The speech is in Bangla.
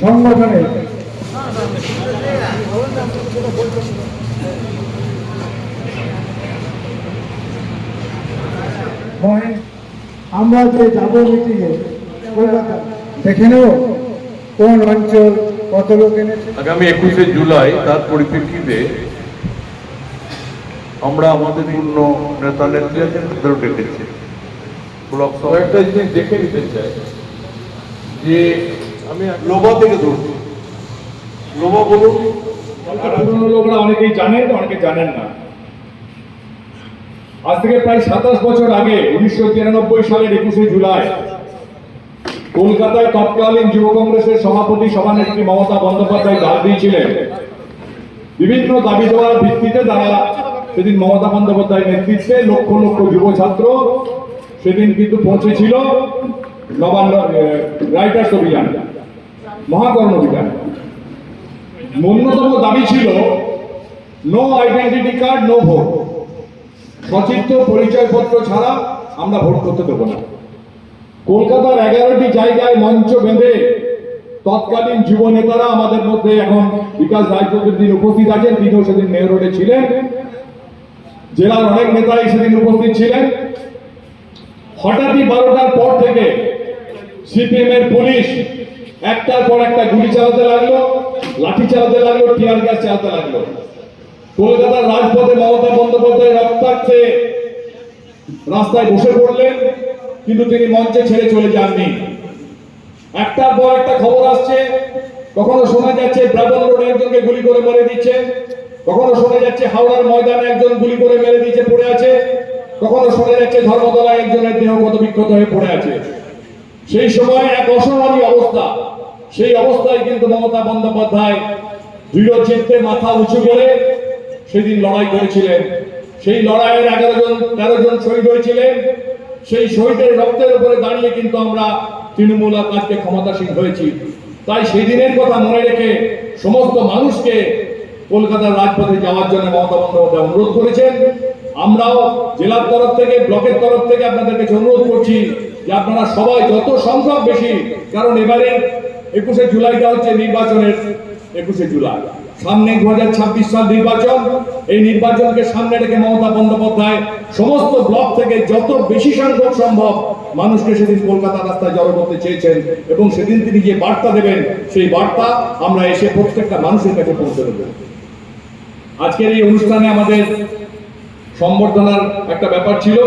সংগঠনের আমরা যে যাব মিটিংয়ে কলকাতা দেখে নেব কোন অঞ্চল কত লোক এনেছে। আগামী একুশে জুলাই তার পরিপ্রেক্ষিতে আমরা আমাদের পূর্ণ নেতা নেত্রী আছেন তাদেরও ডেকেছি ব্লক কয়েকটা জিনিস দেখে নিতে চাই। যে আমি লোবা থেকে ধরছি লোবা বলুন। পুরনো অনেকেই জানেন, অনেকে জানেন না। আজ থেকে প্রায় সাতাশ বছর আগে, উনিশশো তিরানব্বই সালের একুশে জুলাই, কলকাতায় তৎকালীন যুব কংগ্রেসের সভাপতি সভানেত্রী মমতা বন্দ্যোপাধ্যায় ডাক দিয়েছিলেন বিভিন্ন দাবি দেওয়ার ভিত্তিতে তারা সেদিন মমতা বন্দ্যোপাধ্যায়ের নেতৃত্বে লক্ষ লক্ষ যুব ছাত্র সেদিন কিন্তু পৌঁছেছিল। নবান্ন রাইটার্স অভিযান মহাকর্ণ অভিযান। ন্যূনতম দাবি ছিল no identity card no vote সচিত্র, পরিচয়পত্র ছাড়া আমরা ভোট করতে দেবো না। কলকাতার এগারোটি জায়গায় মঞ্চ বেঁধে তৎকালীন যুব নেতারা আমাদের মধ্যে এখন বিকাশ রায়চৌধুরী দিন উপস্থিত আছেন। তিনিও সেদিন মেয়র রোডে ছিলেন। জেলার অনেক নেতাই সেদিন উপস্থিত ছিলেন। হঠাৎই বারোটার পর থেকে সিপিএম এর পুলিশ একটার পর একটা গুলি চালাতে লাগল, লাঠি চালাতে লাগল, টিয়ার গ্যাস চালাতে লাগল। কলকাতার রাজপথে মমতা বন্দ্যোপাধ্যায় রক্তাক্তে রাস্তায় বসে পড়লেন, কিন্তু তিনি মঞ্চে ছেড়ে চলে যাননি। একটার পর একটা খবর আসছে, কখনো শোনা যাচ্ছে ব্রাবল রোডে একজনকে গুলি করে মেরে দিচ্ছে, কখনো শোনা যাচ্ছে হাওড়ার ময়দানে একজন গুলি করে মেরে দিচ্ছে পড়ে আছে, কখনো শোনা যাচ্ছে ধর্মতলায় একজনের দেহ কত বিক্ষত হয়ে পড়ে আছে। সেই সময় এক অসহায় অবস্থা। সেই অবস্থায় কিন্তু মমতা বন্দ্যোপাধ্যায় দৃঢ় চিত্তে মাথা উঁচু করে সেদিন লড়াই করেছিলেন। সেই লড়াইয়ের এগারো জন, তেরো জন শহীদ হয়েছিলেন। সেই শহীদের রক্তের উপরে দাঁড়িয়ে কিন্তু আমরা তৃণমূল আজকে ক্ষমতাসীন হয়েছি। তাই সেই দিনের কথা মনে রেখে সমস্ত মানুষকে কলকাতার রাজপথে যাওয়ার জন্য মমতা বন্দ্যোপাধ্যায় অনুরোধ করেছেন। আমরাও জেলার তরফ থেকে, ব্লকের তরফ থেকে আপনাদের কাছে অনুরোধ করছি যে আপনারা সবাই যত সংখ্যক বেশি, কারণ এবারে একুশে জুলাইটা হচ্ছে নির্বাচনের একুশে জুলাই। সামনে দু হাজার ছাব্বিশ সাল নির্বাচন, এই নির্বাচনকে সামনে রেখে মমতা বন্দ্যোপাধ্যায় সমস্ত ব্লক থেকে যত বেশি সংখ্যক সম্ভব মানুষকে সেদিন কলকাতা রাস্তায় জড়ো করতে চেয়েছেন এবং সেদিন তিনি যে বার্তা দেবেন, সেই বার্তা আমরা এসে প্রত্যেকটা মানুষের কাছে পৌঁছে দেবো। আজকের এই অনুষ্ঠানে আমাদের সম্বর্ধনার একটা ব্যাপার ছিল।